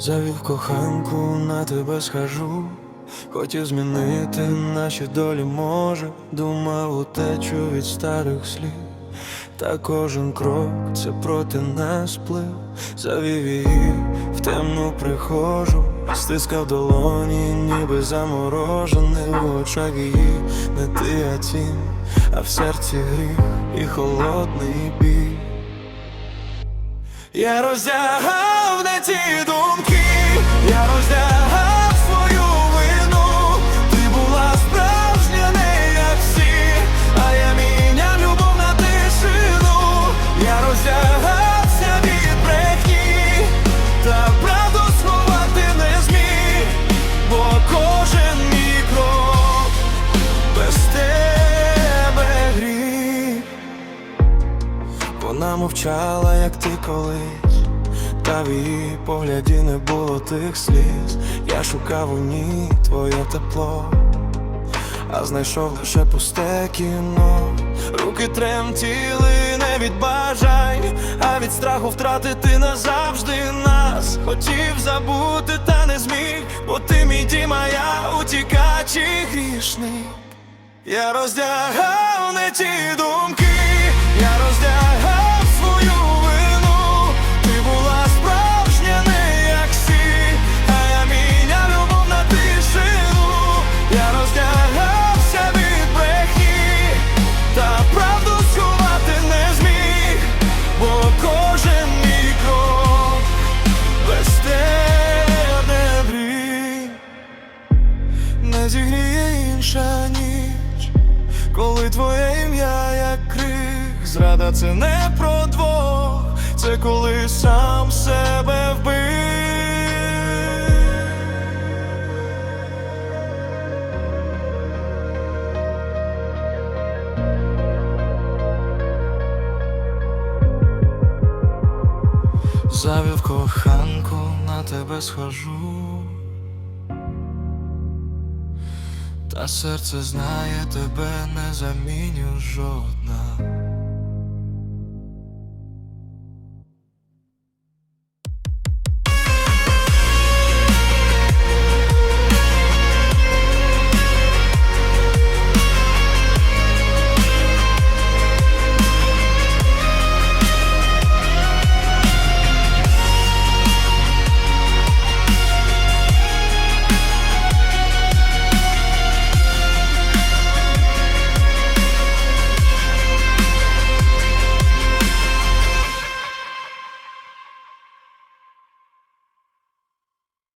Завів коханку, на тебе схожу. Хотів змінити наші долі, може, думав утечу від старих слів. Та кожен крок це проти нас плив, завів її в темну прихожу, стискав долоні, ніби заморожений в очах її, не ти, а тінь, а в серці гріх і холодний біль. Я роздягав не ті Вона мовчала, як ти колись, та в її погляді не було тих сліз. Я шукав у ній твоє тепло, а знайшов лише пусте кіно. Руки тремтіли не від бажань, а від страху втратити назавжди нас. Хотів забути, та не зміг, бо ти мій дім, а я утікач і грішний. Я роздягав не ті думки, зігріє інша ніч, коли твоє ім'я як крик, зрада це не про двох, це коли сам себе вбив. Завів коханку, на тебе схожу. Та серце знає, тебе не заміню жодна.